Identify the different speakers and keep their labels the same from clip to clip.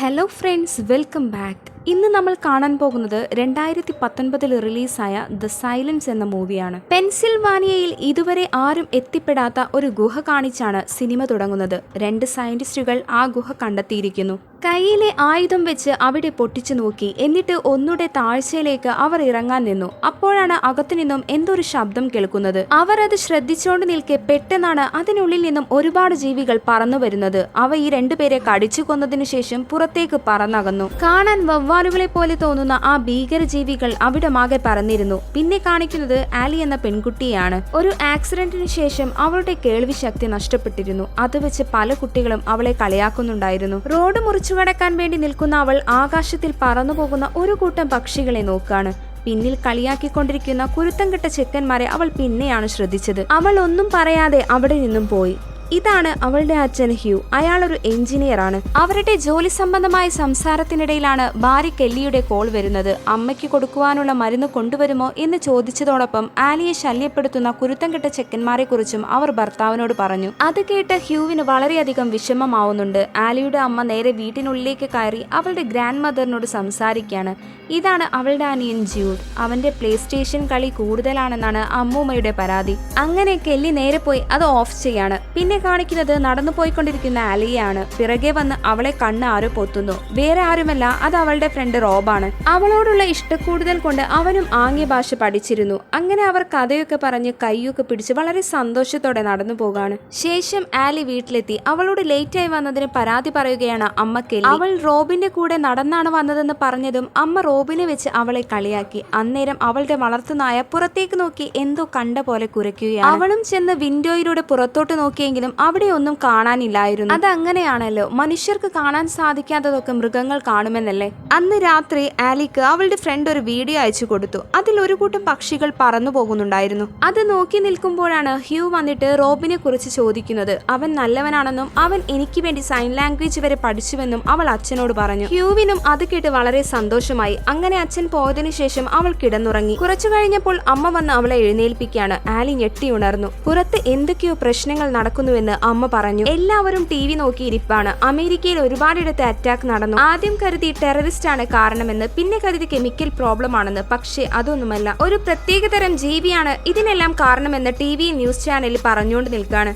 Speaker 1: Hello friends welcome back ഇന്ന് നമ്മൾ കാണാൻ പോകുന്നത് രണ്ടായിരത്തി പത്തൊൻപതിൽ റിലീസായ ദ സൈലൻസ് എന്ന മൂവിയാണ്. പെൻസിൽവാനിയയിൽ ഇതുവരെ ആരും എത്തിപ്പെടാത്ത ഒരു ഗുഹ കാണിച്ചാണ് സിനിമ തുടങ്ങുന്നത്. രണ്ട് സയന്റിസ്റ്റുകൾ ആ ഗുഹ കണ്ടെത്തിയിരിക്കുന്നു. കയ്യിലെ ആയുധം വെച്ച് അവിടെ പൊട്ടിച്ചു നോക്കി. എന്നിട്ട് ഒന്നുടെ താഴ്ചയിലേക്ക് അവർ ഇറങ്ങാൻ നിന്നു. അപ്പോഴാണ് അകത്തു നിന്നും എന്തൊരു ശബ്ദം കേൾക്കുന്നത്. അവർ അത് ശ്രദ്ധിച്ചുകൊണ്ട് നിൽക്കെ പെട്ടെന്നാണ് അതിനുള്ളിൽ നിന്നും ഒരുപാട് ജീവികൾ പറന്നു വരുന്നത്. അവ ഈ രണ്ടുപേരെ കടിച്ചു കൊന്നതിനു ശേഷം പുറത്തേക്ക് പറന്നകന്നു. കാണാൻ വവ്വാലുകളെ പോലെ തോന്നുന്ന ആ ഭീകരജീവികൾ അവിടമാകെ പറന്നിരുന്നു. പിന്നെ കാണിക്കുന്നത് ആലി എന്ന പെൺകുട്ടിയാണ്. ഒരു ആക്സിഡന്റിന് ശേഷം അവളുടെ കേൾവി ശക്തി നഷ്ടപ്പെട്ടിരുന്നു. അത് വെച്ച് പല കുട്ടികളും അവളെ കളിയാക്കുന്നുണ്ടായിരുന്നു. റോഡ് മുറിച്ചു കടക്കാൻ വേണ്ടി നിൽക്കുന്ന അവൾ ആകാശത്തിൽ പറന്നു പോകുന്ന ഒരു കൂട്ടം പക്ഷികളെ നോക്കാണ്. പിന്നിൽ കളിയാക്കിക്കൊണ്ടിരിക്കുന്ന കുരുത്തം കെട്ട ചെക്കന്മാരെ അവൾ പിന്നെയാണ് ശ്രദ്ധിച്ചത്. അവൾ ഒന്നും പറയാതെ അവിടെ നിന്നും പോയി. ഇതാണ് അവളുടെ അച്ഛൻ ഹ്യൂ. അയാൾ ഒരു എഞ്ചിനീയർ ആണ് അവരുടെ ജോലി സംബന്ധമായ സംസാരത്തിനിടയിലാണ് ഭാര്യ കെല്ലിയുടെ കോൾ വരുന്നത്. അമ്മയ്ക്ക് കൊടുക്കുവാനുള്ള മരുന്ന് കൊണ്ടുവരുമോ എന്ന് ചോദിച്ചതോടൊപ്പം ആലിയെ ശല്യപ്പെടുത്തുന്ന കുരുത്തം കെട്ട ചെക്കന്മാരെ കുറിച്ചും അവർ ഭർത്താവിനോട് പറഞ്ഞു. അത് കേട്ട് ഹ്യൂവിന് വളരെയധികം വിഷമമാവുന്നുണ്ട്. ആലിയുടെ അമ്മ നേരെ വീട്ടിനുള്ളിലേക്ക് കയറി അവളുടെ ഗ്രാൻഡ് മദറിനോട് സംസാരിക്കുകയാണ്. ഇതാണ് അവളുടെ അനിയൻ ജ്യൂഡ് അവന്റെ പ്ലേ സ്റ്റേഷൻ കളി കൂടുതലാണെന്നാണ് അമ്മൂമ്മയുടെ പരാതി. അങ്ങനെ കെല്ലി നേരെ പോയി അത് ഓഫ് ചെയ്യാണ്. പിന്നെ കാണിക്കുന്നത് നടന്നു പോയിക്കൊണ്ടിരിക്കുന്ന ആലിയാണ് പിറകെ വന്ന് അവളെ കണ്ണ് ആരോ പൊത്തുന്നു. വേറെ ആരുമല്ല അത് അവളുടെ ഫ്രണ്ട് റോബാണ്. അവളോടുള്ള ഇഷ്ടക്കൂടുതൽ കൊണ്ട് അവനും ആംഗ്യ ഭാഷ പഠിച്ചിരുന്നു. അങ്ങനെ അവർ കഥയൊക്കെ പറഞ്ഞ് കൈയൊക്കെ പിടിച്ച് വളരെ സന്തോഷത്തോടെ നടന്നു പോകാണ്. ശേഷം ആലി വീട്ടിലെത്തി. അവളോട് ലേറ്റായി വന്നതിന് പരാതി പറയുകയാണ് അമ്മ കെല്ലി. അവൾ റോബിന്റെ കൂടെ നടന്നാണ് വന്നതെന്ന് പറഞ്ഞതും അമ്മ റോബിനെ വെച്ച് അവളെ കളിയാക്കി. അന്നേരം അവളുടെ വളർത്തുനായ പുറത്തേക്ക് നോക്കി എന്തോ കണ്ട പോലെ കുരയ്ക്കുകയാണ്. അവളും ചെന്ന് വിൻഡോയിലൂടെ പുറത്തോട്ട് നോക്കിയെങ്കിലും അവിടെ ഒന്നും കാണാനില്ലായിരുന്നു. അത് അങ്ങനെയാണല്ലോ മനുഷ്യർക്ക് കാണാൻ സാധിക്കാത്തതൊക്കെ മൃഗങ്ങൾ കാണുമെന്നല്ലേ? അന്ന് രാത്രി ആലിക്ക് അവളുടെ ഫ്രണ്ട് ഒരു വീഡിയോ അയച്ചു കൊടുത്തു. അതിൽ ഒരു കൂട്ടം പക്ഷികൾ പറന്നു പോകുന്നുണ്ടായിരുന്നു. അത് നോക്കി നിൽക്കുമ്പോഴാണ് ഹ്യൂ വന്നിട്ട് റോബിനെ കുറിച്ച് ചോദിക്കുന്നത്. അവൻ നല്ലവനാണെന്നും അവൻ എനിക്ക് വേണ്ടി സൈൻ ലാംഗ്വേജ് വരെ പഠിച്ചുവെന്നും അവൾ അച്ഛനോട് പറഞ്ഞു. ഹ്യൂവിനും അത് കേട്ട് വളരെ സന്തോഷമായി. അങ്ങനെ അച്ഛൻ പോയതിനു ശേഷം അവൾ കിടന്നുറങ്ങി. കുറച്ചു കഴിഞ്ഞപ്പോൾ അമ്മ വന്ന് അവളെ എഴുന്നേൽപ്പിക്കുകയാണ്. ആലി ഞെട്ടി ഉണർന്നു. പുറത്ത് എന്തൊക്കെയോ പ്രശ്നങ്ങൾ നടക്കുന്നുവെന്ന് അമ്മ പറഞ്ഞു. എല്ലാവരും ടി വി നോക്കിയിരിപ്പാണ്. അമേരിക്കയിൽ ഒരുപാടിടത്ത് അറ്റാക്ക് നടന്നു. ആദ്യം കരുതി ടെററിസ്റ്റ് ആണ് കാരണമെന്ന് പിന്നെ കരുതി കെമിക്കൽ പ്രോബ്ലം ആണെന്ന്. പക്ഷേ അതൊന്നുമല്ല. ഒരു പ്രത്യേകതരം ജീവിയാണ് ഇതിനെല്ലാം കാരണമെന്ന് ടി വി ന്യൂസ് ചാനലിൽ പറഞ്ഞുകൊണ്ട് നിൽക്കാണ്.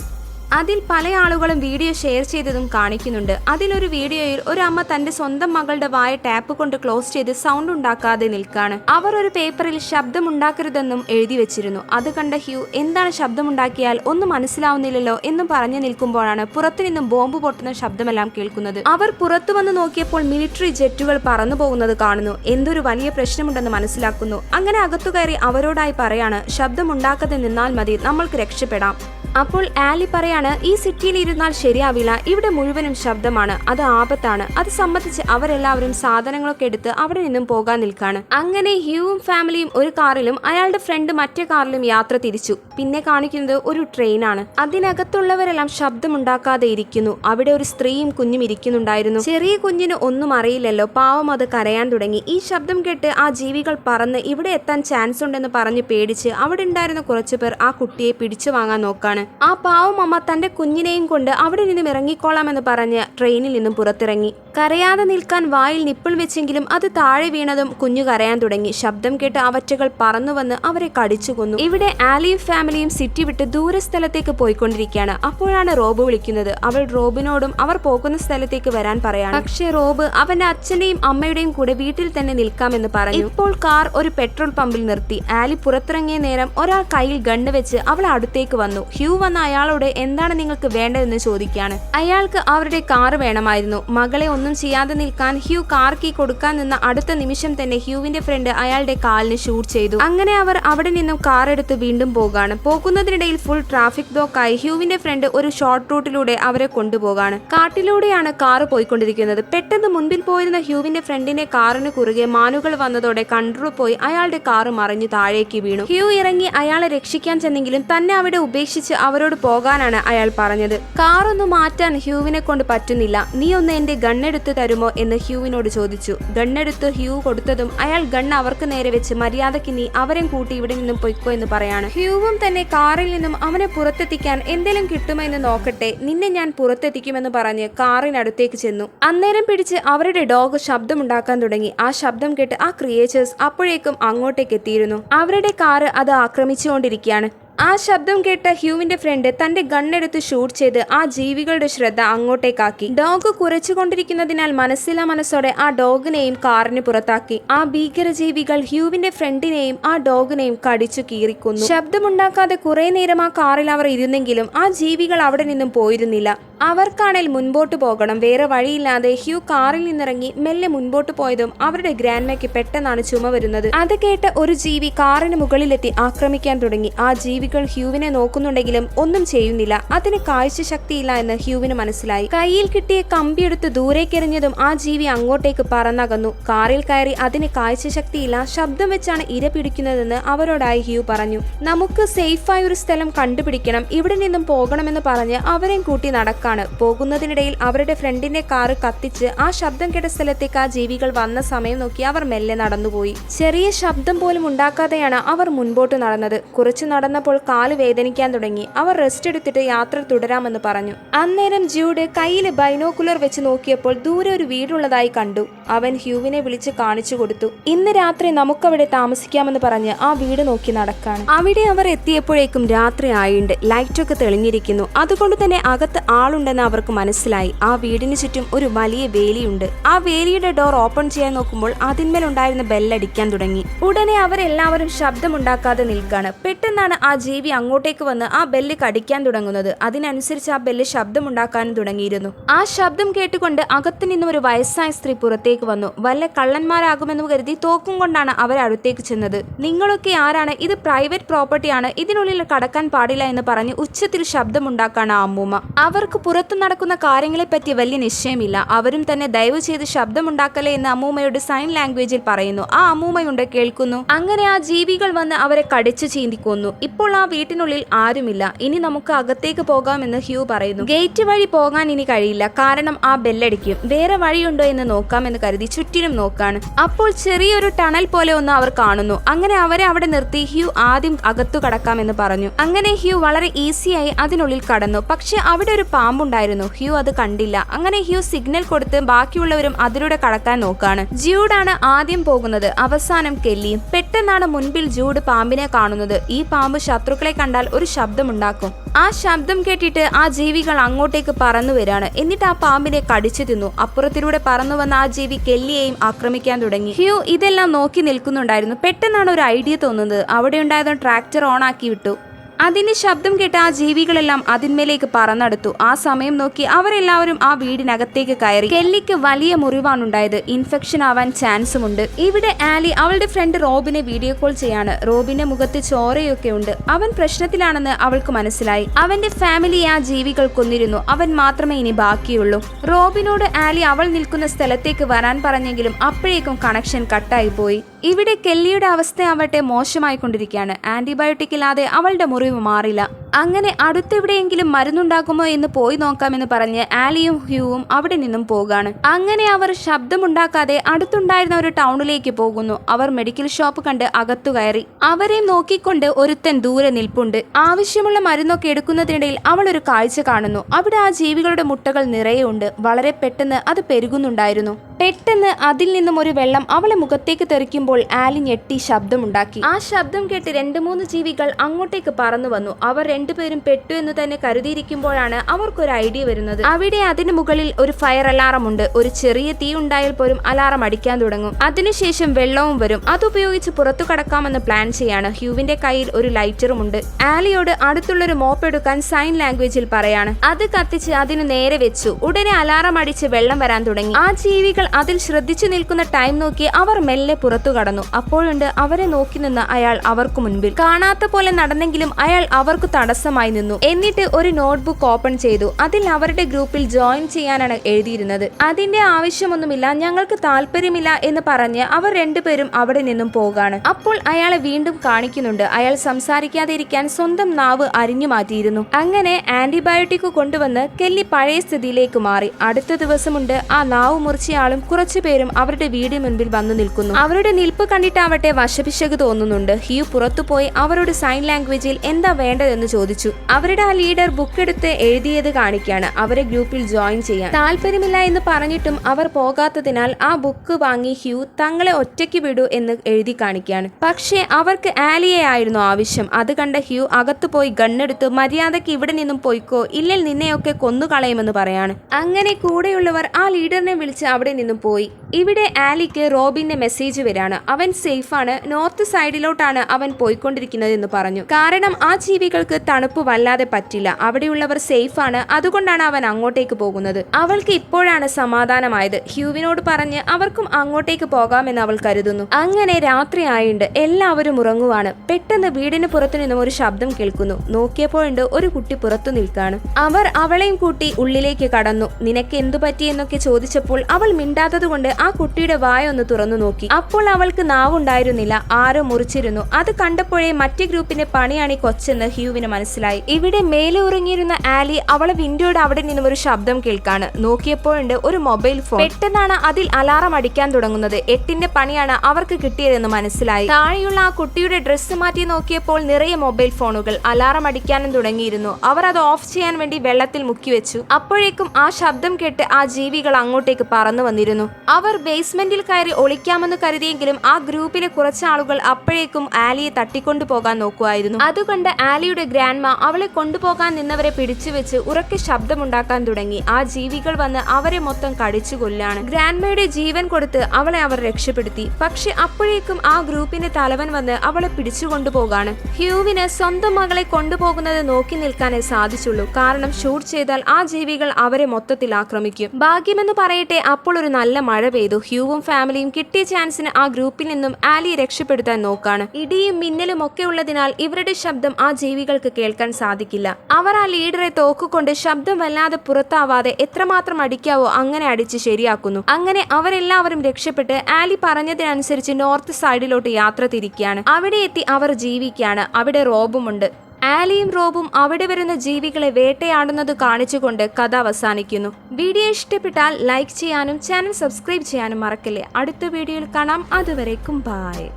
Speaker 1: അതിൽ പല ആളുകളും വീഡിയോ ഷെയർ ചെയ്തതും കാണിക്കുന്നുണ്ട്. അതിലൊരു വീഡിയോയിൽ ഒരു അമ്മ തന്റെ സ്വന്തം മകളുടെ വായ ടാപ്പ് കൊണ്ട് ക്ലോസ് ചെയ്ത് സൗണ്ട് ഉണ്ടാക്കാതെ നിൽക്കാണ്. അവർ ഒരു പേപ്പറിൽ ശബ്ദമുണ്ടാക്കരുതെന്നും എഴുതി വെച്ചിരുന്നു. അത് കണ്ട ഹ്യൂ എന്താണ് ശബ്ദമുണ്ടാക്കിയാൽ ഒന്നും മനസ്സിലാവുന്നില്ലല്ലോ എന്നും പറഞ്ഞു നിൽക്കുമ്പോഴാണ് പുറത്തുനിന്നും ബോംബ് പൊട്ടുന്ന ശബ്ദമെല്ലാം കേൾക്കുന്നത്. അവർ പുറത്തു വന്ന് നോക്കിയപ്പോൾ മിലിറ്ററി ജെറ്റുകൾ പറന്നു പോകുന്നത് കാണുന്നു. എന്തൊരു വലിയ പ്രശ്നമുണ്ടെന്ന് മനസ്സിലാക്കുന്നു. അങ്ങനെ അകത്തു കയറി അവരോടായി പറയാണ് ശബ്ദമുണ്ടാക്കാതെ നിന്നാൽ മതി നമ്മൾക്ക് രക്ഷപ്പെടാം. അപ്പോൾ ആലി പറയാണ് ഈ സിറ്റിയിൽ ഇരുന്നാൽ ശരിയാവില്ല. ഇവിടെ മുഴുവനും ശബ്ദമാണ്. അത് ആപത്താണ്. അത് സംബന്ധിച്ച് അവരെല്ലാവരും സാധനങ്ങളൊക്കെ എടുത്ത് അവിടെ നിന്നും പോകാൻ നിൽക്കാണ്. അങ്ങനെ ഹ്യൂവും ഫാമിലിയും ഒരു കാറിലും അയാളുടെ ഫ്രണ്ട് മറ്റേ കാറിലും യാത്ര തിരിച്ചു. പിന്നെ കാണിക്കുന്നത് ഒരു ട്രെയിനാണ്. അതിനകത്തുള്ളവരെല്ലാം ശബ്ദമുണ്ടാക്കാതെ ഇരിക്കുന്നു. അവിടെ ഒരു സ്ത്രീയും കുഞ്ഞും ഇരിക്കുന്നുണ്ടായിരുന്നു. ചെറിയ കുഞ്ഞിന് ഒന്നും അറിയില്ലല്ലോ. പാവം അത് കരയാൻ തുടങ്ങി. ഈ ശബ്ദം കേട്ട് ആ ജീവികൾ പറന്ന് ഇവിടെ എത്താൻ ചാൻസ് ഉണ്ടെന്ന് പറഞ്ഞ് പേടിച്ച് അവിടെ ഉണ്ടായിരുന്ന കുറച്ചു പേർ ആ കുട്ടിയെ പിടിച്ചു വാങ്ങാൻ നോക്കാണ്. ആ പാവം അമ്മ തന്റെ കുഞ്ഞിനെയും കൊണ്ട് അവിടെ നിന്നും ഇറങ്ങിക്കോളാമെന്ന് പറഞ്ഞ് ട്രെയിനിൽ നിന്നും പുറത്തിറങ്ങി. കരയാതെ നിൽക്കാൻ വായിൽ നിപ്പിൾ വെച്ചെങ്കിലും അത് താഴെ വീണതും കുഞ്ഞു കരയാൻ തുടങ്ങി. ശബ്ദം കേട്ട് അവറ്റകൾ പറന്നു വന്ന് അവരെ കടിച്ചു കൊന്നു. ഇവിടെ ആലിയും ഫാമിലിയും സിറ്റി വിട്ട് ദൂര സ്ഥലത്തേക്ക് പോയിക്കൊണ്ടിരിക്കുകയാണ്. അപ്പോഴാണ് റോബ് വിളിക്കുന്നത്. അവൾ റോബിനോടും അവർ പോകുന്ന സ്ഥലത്തേക്ക് വരാൻ പറയാണ്. പക്ഷേ റോബ് അവന്റെ അച്ഛന്റെയും അമ്മയുടെയും കൂടെ വീട്ടിൽ തന്നെ നിൽക്കാമെന്ന് പറഞ്ഞു. ഇപ്പോൾ കാർ ഒരു പെട്രോൾ പമ്പിൽ നിർത്തി. ആലി പുറത്തിറങ്ങിയ നേരം ഒരാൾ കയ്യിൽ ഗണ്ണ് വെച്ച് അവൾ അടുത്തേക്ക് വന്നു. ഹ്യൂ വന്ന അയാളോട് എന്താണ് നിങ്ങൾക്ക് വേണ്ടതെന്ന് ചോദിക്കുകയാണ്. അയാൾക്ക് അവരുടെ കാർ വേണമായിരുന്നു. മകളെ ഒന്നും ചെയ്യാതെ നിൽക്കാൻ ഹ്യൂ കാർ കീ കൊടുക്കാൻ നിന്ന അടുത്ത നിമിഷം തന്നെ ഹ്യൂവിന്റെ ഫ്രണ്ട് അയാളുടെ കാലിന് ഷൂട്ട് ചെയ്തു. അങ്ങനെ അവർ അവിടെ നിന്നും കാർ എടുത്ത് വീണ്ടും പോകാണ്. പോകുന്നതിനിടയിൽ ഫുൾ ട്രാഫിക് ബ്ലോക്കായി ഹ്യൂവിന്റെ ഫ്രണ്ട് ഒരു ഷോർട്ട് റൂട്ടിലൂടെ അവരെ കൊണ്ടുപോകാണ്. കാട്ടിലൂടെയാണ് കാർ പോയിക്കൊണ്ടിരിക്കുന്നത്. പെട്ടെന്ന് മുൻപിൽ പോയിരുന്ന ഹ്യൂവിന്റെ ഫ്രണ്ടിന്റെ കാറിന് കുറുകെ മാനുകൾ വന്നതോടെ കൺട്രോൾ പോയി അയാളുടെ കാർ മറിഞ്ഞു താഴേക്ക് വീണു. ഹ്യൂ ഇറങ്ങി അയാളെ രക്ഷിക്കാൻ ചെന്നെങ്കിലും തന്നെ അവിടെ ഉപേക്ഷിച്ച് അവരോട് പോകാനാണ് അയാൾ പറഞ്ഞത്. കാറൊന്നും മാറ്റാൻ ഹ്യൂവിനെ കൊണ്ട് പറ്റുന്നില്ല. നീ ഒന്ന് എന്റെ ഗണ്ണെടുത്ത് തരുമോ എന്ന് ഹ്യൂവിനോട് ചോദിച്ചു. ഗണ്ണെടുത്ത് ഹ്യൂ കൊടുത്തതും അയാൾ ഗണ്ണ് അവർക്ക് നേരെ വെച്ച് മര്യാദയ്ക്ക് നീ അവരെയും കൂട്ടി ഇവിടെ നിന്നും പൊയ്ക്കോ എന്ന് പറയാണ്. ഹ്യൂവും തന്നെ കാറിൽ നിന്നും അവനെ പുറത്തെത്തിക്കാൻ എന്തെങ്കിലും കിട്ടുമോ എന്ന് നോക്കട്ടെ. നിന്നെ ഞാൻ പുറത്തെത്തിക്കുമെന്ന് പറഞ്ഞ് കാറിനടുത്തേക്ക് ചെന്നു. അന്നേരം പിടിച്ച് അവരുടെ ഡോഗ് ശബ്ദമുണ്ടാക്കാൻ തുടങ്ങി. ആ ശബ്ദം കേട്ട് ആ ക്രിയേച്ചേഴ്സ് അപ്പോഴേക്കും അങ്ങോട്ടേക്ക് എത്തിയിരുന്നു. അവരുടെ കാറ് അത് ആക്രമിച്ചുകൊണ്ടിരിക്കുകയാണ്. ആ ശബ്ദം കേട്ട ഹ്യൂവിന്റെ ഫ്രണ്ട് തന്റെ ഗണ്ണെടുത്ത് ഷൂട്ട് ചെയ്ത് ആ ജീവികളുടെ ശ്രദ്ധ അങ്ങോട്ടേക്കാക്കി. ഡോഗ് കുറച്ചുകൊണ്ടിരിക്കുന്നതിനാൽ മനസ്സിലാ മനസ്സോടെ ആ ഡോഗിനെയും കാറിന് പുറത്താക്കി. ആ ഭീകരജീവികൾ ഹ്യൂവിന്റെ ഫ്രണ്ടിനെയും ആ ഡോഗിനെയും കടിച്ചു കീറിക്കുന്നു. ശബ്ദമുണ്ടാക്കാതെ കുറെ നേരം ആ കാറിൽ അവർ ഇരുന്നെങ്കിലും ആ ജീവികൾ അവിടെ നിന്നും പോയിരുന്നില്ല. അവർക്കാണേൽ മുൻപോട്ട് പോകണം. വേറെ വഴിയില്ലാതെ ഹ്യൂ കാറിൽ നിന്നിറങ്ങി മെല്ലെ മുൻപോട്ട് പോയതും അവരുടെ ഗ്രാൻഡ്മയ്ക്ക് പെട്ടെന്നാണ് ചുമ വരുന്നത്. അത് കേട്ട് ഒരു ജീവി കാറിന് മുകളിലെത്തി ആക്രമിക്കാൻ തുടങ്ങി. ആ ജീവികൾ ഹ്യൂവിനെ നോക്കുന്നുണ്ടെങ്കിലും ഒന്നും ചെയ്യുന്നില്ല. അതിന് കാഴ്ച ശക്തിയില്ല എന്ന് ഹ്യൂവിന് മനസ്സിലായി. കയ്യിൽ കിട്ടിയ കമ്പിയെടുത്ത് ദൂരേക്കെറിഞ്ഞതും ആ ജീവി അങ്ങോട്ടേക്ക് പറന്നകന്നു. കാറിൽ കയറി അതിന് കാഴ്ച ശക്തിയില്ല ശബ്ദം വെച്ചാണ് ഇര പിടിക്കുന്നതെന്ന് അവരോടായി ഹ്യൂ പറഞ്ഞു. നമുക്ക് സേഫായ ഒരു സ്ഥലം കണ്ടുപിടിക്കണം. ഇവിടെ നിന്നും പോകണമെന്ന് പറഞ്ഞ് അവരെയും കൂട്ടി നടക്കാണ് പോകുന്നതിനിടയിൽ അവരുടെ ഫ്രണ്ടിന്റെ കാറ് കത്തിച്ച് ആ ശബ്ദം കേട്ട സ്ഥലത്തേക്ക് ആ ജീവികൾ വന്ന സമയം നോക്കി അവർ മെല്ലെ നടന്നുപോയി. ചെറിയ ശബ്ദം പോലും ഉണ്ടാക്കാതെയാണ് അവർ മുൻപോട്ട് നടന്നത്. കുറച്ചു നടന്നപ്പോൾ കാൽ വേദനിക്കാൻ തുടങ്ങി. അവർ റെസ്റ്റ് എടുത്തിട്ട് യാത്ര തുടരാമെന്ന് പറഞ്ഞു. അന്നേരം ജൂഡ് കയ്യിൽ ബൈനോക്കുലർ വെച്ച് നോക്കിയപ്പോൾ ദൂരെ ഒരു വീടുള്ളതായി കണ്ടു. അവൻ ഹ്യൂവിനെ വിളിച്ച് കാണിച്ചു കൊടുത്തു. ഇന്ന് രാത്രി നമുക്കവിടെ താമസിക്കാമെന്ന് പറഞ്ഞ് ആ വീട് നോക്കി നടക്കാണ്. അവിടെ അവർ എത്തിയപ്പോഴേക്കും രാത്രി ആയിണ്ട്. ലൈറ്റൊക്കെ തെളിഞ്ഞിരിക്കുന്നു. അതുകൊണ്ട് തന്നെ അകത്ത് ആളുണ്ടെന്ന് അവർക്ക് മനസ്സിലായി. ആ വീടിന് ചുറ്റും ഒരു വലിയ വേലിയുണ്ട്. ആ വേലിയുടെ ഡോർ ഓപ്പൺ ചെയ്യാൻ നോക്കുമ്പോൾ അതിന്മേലുണ്ടായിരുന്ന ബെല്ലടിക്കാൻ തുടങ്ങി. ഉടനെ അവരെല്ലാവരും ശബ്ദമുണ്ടാക്കാതെ നിൽക്കാണ്. പെട്ടെന്നാണ് ആ ജീവി അങ്ങോട്ടേക്ക് വന്ന് ആ ബെല്ല് കടിക്കാൻ തുടങ്ങുന്നത്. അതിനനുസരിച്ച് ആ ബെല്ല് ശബ്ദമുണ്ടാക്കാനും തുടങ്ങിയിരുന്നു. ആ ശബ്ദം കേട്ടുകൊണ്ട് അകത്തു നിന്നും ഒരു വയസ്സായ സ്ത്രീ പുറത്തേക്ക് വന്നു. വല്ല കള്ളന്മാരാകുമെന്ന് കരുതി തോക്കും കൊണ്ടാണ് അവർ അടുത്തേക്ക് ചെന്നത്. നിങ്ങളൊക്കെ ആരാണ്? ഇത് പ്രൈവറ്റ് പ്രോപ്പർട്ടിയാണ് ഇതിനുള്ളിൽ കടക്കാൻ പാടില്ല എന്ന് പറഞ്ഞ് ഉച്ചത്തിൽ ശബ്ദമുണ്ടാക്കാണ് ആ അമ്മൂമ്മ. അവർക്ക് പുറത്തു നടക്കുന്ന കാര്യങ്ങളെപ്പറ്റി വലിയ നിശ്ചയമില്ല. അവരും തന്നെ ദയവ് ചെയ്ത് ശബ്ദമുണ്ടാക്കലേ എന്ന് അമ്മൂമ്മയുടെ സൈൻ ലാംഗ്വേജിൽ പറയുന്നു. ആ അമ്മൂമ്മയുണ്ട് കേൾക്കുന്നു. അങ്ങനെ ആ ജീവികൾ വന്ന് അവരെ കടിച്ചു ചീന്തിക്കൊന്നു. ഇപ്പോൾ ആ വീട്ടിനുള്ളിൽ ആരുമില്ല. ഇനി നമുക്ക് അകത്തേക്ക് പോകാമെന്ന് ഹ്യൂ പറയുന്നു. ഗേറ്റ് വഴി പോകാൻ ഇനി കഴിയില്ല. കാരണം ആ ബെല്ലടിക്കും. വേറെ വഴിയുണ്ടോ എന്ന് നോക്കാം എന്ന് കരുതി ചുറ്റിനും നോക്കാണ്. അപ്പോൾ ചെറിയൊരു ടണൽ പോലെ ഒന്ന് അവർ കാണുന്നു. അങ്ങനെ അവരെ അവിടെ നിർത്തി ഹ്യൂ ആദ്യം അകത്തു കടക്കാമെന്ന് പറഞ്ഞു. അങ്ങനെ ഹ്യൂ വളരെ ഈസിയായി അതിനുള്ളിൽ കടന്നു. പക്ഷെ അവിടെ ഒരു പാമ്പുണ്ടായിരുന്നു. ഹ്യൂ അത് കണ്ടില്ല. അങ്ങനെ ഹ്യൂ സിഗ്നൽ കൊടുത്ത് ബാക്കിയുള്ളവരും അതിലൂടെ കടക്കാൻ നോക്കാണ്. ജൂഡാണ് ആദ്യം പോകുന്നത്. അവസാനം കെല്ലിയും പെട്ടെന്നാണ് മുൻപിൽ ജൂഡ് പാമ്പിനെ കാണുന്നത്. ഈ പാമ്പ് ശത്രുക്കളെ കണ്ടാൽ ഒരു ശബ്ദമുണ്ടാക്കും. ആ ശബ്ദം കേട്ടിട്ട് ആ ജീവികൾ അങ്ങോട്ടേക്ക് പറന്നു വരാണ്. എന്നിട്ട് ആ പാമ്പിനെ കടിച്ചു തിന്നു. അപ്പുറത്തിലൂടെ പറന്നു വന്ന ആ ജീവി കെല്ലിയെയും ആക്രമിക്കാൻ തുടങ്ങി. ഹ്യൂ ഇതെല്ലാം നോക്കി നിൽക്കുന്നുണ്ടായിരുന്നു. പെട്ടെന്നാണ് ഒരു ഐഡിയ തോന്നുന്നത്. അവിടെ ഉണ്ടായിരുന്ന ട്രാക്ടർ ഓൺ ആക്കി വിട്ടു. അതിന്റെ ശബ്ദം കേട്ട ആ ജീവികളെല്ലാം അതിന്മേലേക്ക് പറന്നെടുത്തു. ആ സമയം നോക്കി അവരെല്ലാവരും ആ വീടിനകത്തേക്ക് കയറി. കെല്ലിക്ക് വലിയ മുറിവാണുണ്ടായത്. ഇൻഫെക്ഷൻ ആവാൻ ചാൻസും ഉണ്ട് ഇവിടെ ആലി അവളുടെ ഫ്രണ്ട് റോബിനെ വീഡിയോ കോൾ ചെയ്യാണ്. റോബിന്റെ മുഖത്ത് ചോരയൊക്കെ ഉണ്ട്. അവൻ പ്രശ്നത്തിലാണെന്ന് അവൾക്ക് മനസ്സിലായി. അവന്റെ ഫാമിലി ആ ജീവികൾ കൊന്നിരുന്നു. അവൻ മാത്രമേ ഇനി ബാക്കിയുള്ളൂ. റോബിനോട് ആലി അവൾ നിൽക്കുന്ന സ്ഥലത്തേക്ക് വരാൻ പറഞ്ഞെങ്കിലും അപ്പോഴേക്കും കണക്ഷൻ കട്ടായി പോയി. ഇവിടെ കെല്ലിയുടെ അവസ്ഥയാവട്ടെ മോശമായിക്കൊണ്ടിരിക്കുകയാണ്. ആന്റിബയോട്ടിക് ഇല്ലാതെ അവളുടെ മുറിവ് മാറില്ല. അങ്ങനെ അടുത്തെവിടെയെങ്കിലും മരുന്നുണ്ടാകുമോ എന്ന് പോയി നോക്കാമെന്ന് പറഞ്ഞ് ആലിയും ഹ്യൂവും അവിടെ നിന്നും പോകാണ്. അങ്ങനെ അവർ ശബ്ദമുണ്ടാക്കാതെ അടുത്തുണ്ടായിരുന്ന ഒരു ടൗണിലേക്ക് പോകുന്നു. അവർ മെഡിക്കൽ ഷോപ്പ് കണ്ട് അകത്തു കയറി. അവരെ നോക്കിക്കൊണ്ട് ഒരുത്തൻ ദൂരെ നിൽപ്പുണ്ട്. ആവശ്യമുള്ള മരുന്നൊക്കെ എടുക്കുന്നതിനിടയിൽ അവൾ ഒരു കാഴ്ച കാണുന്നു. അവിടെ ആ ജീവികളുടെ മുട്ടകൾ നിറയെ ഉണ്ട്. വളരെ പെട്ടെന്ന് അത് പെരുകുന്നുണ്ടായിരുന്നു. പെട്ടെന്ന് അതിൽ നിന്നും ഒരു വെള്ളം അവളെ മുഖത്തേക്ക് തെറിക്കുമ്പോൾ ആലി ഞെട്ടി ശബ്ദമുണ്ടാക്കി. ആ ശബ്ദം കേട്ട് രണ്ട് മൂന്ന് ജീവികൾ അങ്ങോട്ടേക്ക് പറന്നു വന്നു. അവർ രണ്ടുപേരും പെട്ടു എന്ന് തന്നെ കരുതിയിരിക്കുമ്പോഴാണ് അവർക്കൊരു ഐഡിയ വരുന്നത്. അവിടെ അതിന് മുകളിൽ ഒരു ഫയർ അലാറം ഉണ്ട്. ഒരു ചെറിയ തീ ഉണ്ടായാൽ പോലും അലാറം അടിക്കാൻ തുടങ്ങും. അതിനുശേഷം വെള്ളവും വരും. അതുപയോഗിച്ച് പുറത്തു കടക്കാമെന്ന് പ്ലാൻ ചെയ്യാണ്. ഹ്യൂവിന്റെ കയ്യിൽ ഒരു ലൈറ്ററും ഉണ്ട്. ആലിയോട് അടുത്തുള്ളൊരു മോപ്പ് എടുക്കാൻ സൈൻ ലാംഗ്വേജിൽ പറയാണ്. അത് കത്തിച്ച് അതിന് നേരെ വെച്ചു. ഉടനെ അലാറം അടിച്ച് വെള്ളം വരാൻ തുടങ്ങി. ആ ജീവികൾ അതിൽ ശ്രദ്ധിച്ചു നിൽക്കുന്ന ടൈം നോക്കി അവർ മെല്ലെ പുറത്തു കടന്നു. അപ്പോഴുണ്ട് അവരെ നോക്കി നിന്ന് അയാൾ അവർക്ക് മുൻപിൽ. കാണാത്ത പോലെ നടന്നെങ്കിലും അയാൾ അവർക്ക് തടസ്സം തടസ്സമായി നിന്നു. എന്നിട്ട് ഒരു നോട്ട്ബുക്ക് ഓപ്പൺ ചെയ്തു. അതിൽ അവരുടെ ഗ്രൂപ്പിൽ ജോയിൻ ചെയ്യാനാണ് എഴുതിയിരുന്നത്. അതിന്റെ ആവശ്യമൊന്നുമില്ല ഞങ്ങൾക്ക് താല്പര്യമില്ല എന്ന് പറഞ്ഞ് അവർ രണ്ടുപേരും അവിടെ നിന്നും പോകാണ്. അപ്പോൾ അയാളെ വീണ്ടും കാണിക്കുന്നുണ്ട്. അയാൾ സംസാരിക്കാതെ ഇരിക്കാൻ സ്വന്തം നാവ് അരിഞ്ഞു മാറ്റിയിരുന്നു. അങ്ങനെ ആന്റിബയോട്ടിക് കൊണ്ടുവന്ന് കെല്ലി പഴയ സ്ഥിതിയിലേക്ക് മാറി. അടുത്ത ദിവസമുണ്ട്. ആ നാവ് മുറിച്ചയാളും കുറച്ചു പേരും അവരുടെ വീടിന് മുൻപിൽ വന്നു നിൽക്കുന്നു. അവരുടെ നിൽപ്പ് കണ്ടിട്ടാവട്ടെ വശപിശക് തോന്നുന്നുണ്ട്. ഹ്യൂ പുറത്തുപോയി അവരോട് സൈൻ ലാംഗ്വേജിൽ എന്താ വേണ്ടതെന്ന് ചോദിച്ചു. അവരുടെ ആ ലീഡർ ബുക്ക് എടുത്ത് എഴുതിയത് കാണിക്കാണ്. അവരെ ഗ്രൂപ്പിൽ ജോയിൻ ചെയ്യാൻ. താല്പര്യമില്ല എന്ന് പറഞ്ഞിട്ടും അവർ പോകാത്തതിനാൽ ആ ബുക്ക് വാങ്ങി ഹ്യൂ തങ്ങളെ ഒറ്റയ്ക്ക് വിടൂ എന്ന് എഴുതി കാണിക്കാണ്. പക്ഷേ അവർക്ക് ആലിയെ ആയിരുന്നു ആവശ്യം. അത് കണ്ട ഹ്യൂ അകത്തു പോയി ഗണ്ണെടുത്ത് മര്യാദയ്ക്ക് ഇവിടെ നിന്നും പോയിക്കോ ഇല്ലെങ്കിൽ നിന്നെയൊക്കെ കൊന്നുകളയുമെന്ന് പറയാണ്. അങ്ങനെ കൂടെയുള്ളവർ ആ ലീഡറിനെ വിളിച്ച് അവിടെ നിന്നും പോയി. ഇവിടെ ആലിക്ക് റോബിന്റെ മെസ്സേജ് വരാണ്. അവൻ സേഫാണ് നോർത്ത് സൈഡിലോട്ടാണ് അവൻ പോയിക്കൊണ്ടിരിക്കുന്നത് എന്ന് പറഞ്ഞു. കാരണം ആ ജീവികൾക്ക് തണുപ്പ് വല്ലാതെ പറ്റില്ല. അവിടെയുള്ളവർ സേഫാണ് അതുകൊണ്ടാണ് അവൻ അങ്ങോട്ടേക്ക് പോകുന്നത്. അവൾക്ക് ഇപ്പോഴാണ് സമാധാനമായത്. ഹ്യൂവിനോട് പറഞ്ഞ് അവർക്കും അങ്ങോട്ടേക്ക് പോകാമെന്ന് അവൾ കരുതുന്നു. അങ്ങനെ രാത്രിയായുണ്ട് എല്ലാവരും ഉറങ്ങുവാണ്. പെട്ടെന്ന് വീടിന് പുറത്തു നിന്നും ഒരു ശബ്ദം കേൾക്കുന്നു. നോക്കിയപ്പോഴുണ്ട് ഒരു കുട്ടി പുറത്തു നിൽക്കാണ്. അവർ അവളെയും കൂട്ടി ഉള്ളിലേക്ക് കടന്നു. നിനക്ക് എന്തു പറ്റിയെന്നൊക്കെ ചോദിച്ചപ്പോൾ അവൾ മിണ്ടാത്തത് കൊണ്ട് ആ കുട്ടിയുടെ വായ ഒന്ന് തുറന്നു നോക്കി. അപ്പോൾ അവൾക്ക് നാവുണ്ടായിരുന്നില്ല. ആരോ മുറിച്ചിരുന്നു. അത് കണ്ടപ്പോഴേ മറ്റേ ഗ്രൂപ്പിന്റെ പണിയാണ് ഈ കൊച്ചെന്ന് ഹ്യൂവിന് മനസ്സിലായി. ഇവിടെ മേലെ ഉറങ്ങിയിരുന്ന ആലി അവളെ വിൻഡോയുടെ അവിടെ നിന്നും ഒരു ശബ്ദം കേൾക്കാണ്. നോക്കിയപ്പോഴുണ്ട് ഒരു മൊബൈൽ ഫോൺ. പെട്ടെന്നാണ് അതിൽ അലാറം അടിക്കാൻ തുടങ്ങുന്നത്. എട്ടിന്റെ പണിയാണ് അവർക്ക് കിട്ടിയതെന്ന് മനസ്സിലായി. താഴെയുള്ള ആ കുട്ടിയുടെ ഡ്രസ്സ് മാറ്റി നോക്കിയപ്പോൾ നിറയെ മൊബൈൽ ഫോണുകൾ. അലാറം അടിക്കാനും തുടങ്ങിയിരുന്നു. അവർ അത് ഓഫ് ചെയ്യാൻ വേണ്ടി വെള്ളത്തിൽ മുക്കി വെച്ചു. അപ്പോഴേക്കും ആ ശബ്ദം കേട്ട് ആ ജീവികൾ അങ്ങോട്ടേക്ക് പറന്നു വന്നിരുന്നു. അവർ ബേസ്മെന്റിൽ കയറി ഒളിക്കാമെന്ന് കരുതിയെങ്കിലും ആ ഗ്രൂപ്പിലെ കുറച്ച് ആളുകൾ അപ്പോഴേക്കും ആലിയെ തട്ടിക്കൊണ്ടു പോകാൻ നോക്കുമായിരുന്നു. അതുകൊണ്ട് ആലിയുടെ ഗ്രാൻഡ്മ അവളെ കൊണ്ടുപോകാൻ നിന്നവരെ പിടിച്ചുവെച്ച് ഉറക്കെ ശബ്ദമുണ്ടാക്കാൻ തുടങ്ങി. ആ ജീവികൾ വന്ന് അവരെ മൊത്തം കടിച്ചു കൊല്ലാണ്. ഗ്രാൻഡ്മയുടെ ജീവൻ കൊടുത്ത് അവളെ അവർ രക്ഷപ്പെടുത്തി. പക്ഷെ അപ്പോഴേക്കും ആ ഗ്രൂപ്പിന്റെ തലവൻ വന്ന് അവളെ പിടിച്ചു കൊണ്ടുപോകാണ് ഹ്യൂവിന് സ്വന്തം മകളെ കൊണ്ടുപോകുന്നത് നോക്കി നിൽക്കാനേ സാധിച്ചുള്ളൂ. കാരണം ഷൂട്ട് ചെയ്താൽ ആ ജീവികൾ അവരെ മൊത്തത്തിൽ ആക്രമിക്കും. ഭാഗ്യമെന്ന് പറയട്ടെ അപ്പോൾ ഒരു നല്ല മഴ പെയ്തു ഹ്യൂവും ഫാമിലിയും കിട്ടിയ ചാൻസിന് ആ ഗ്രൂപ്പിൽ നിന്നും ആലി രക്ഷപ്പെടുത്താൻ നോക്കാണ്. ഇടിയും മിന്നലും ഒക്കെ ഉള്ളതിനാൽ ഇവരുടെ ശബ്ദം ആ ജീവികൾക്ക് കേൾക്കാൻ സാധിക്കില്ല. അവർ ആ ലീഡറെ തോക്കുകൊണ്ട് ശബ്ദം വല്ലാതെ പുറത്താവാതെ എത്രമാത്രം അടിക്കാവോ അങ്ങനെ അടിച്ച് ശരിയാക്കുന്നു. അങ്ങനെ അവരെല്ലാവരും രക്ഷപ്പെട്ട് ആലി പറഞ്ഞതിനനുസരിച്ച് നോർത്ത് സൈഡിലോട്ട് യാത്ര തിരിക്കുകയാണ്. അവിടെ എത്തി അവർ ജീവിക്കുകയാണ്. അവിടെ റോബുമുണ്ട്. ആലിയും റോബും അവിടെ വരുന്ന ജീവികളെ വേട്ടയാടുന്നത് കാണിച്ചുകൊണ്ട് കഥ അവസാനിക്കുന്നു. വീഡിയോ ഇഷ്ടപ്പെട്ടാൽ ലൈക്ക് ചെയ്യാനും ചാനൽ സബ്സ്ക്രൈബ് ചെയ്യാനും മറക്കില്ലേ. അടുത്ത വീഡിയോയിൽ കാണാം. അതുവരേക്കും ബായ്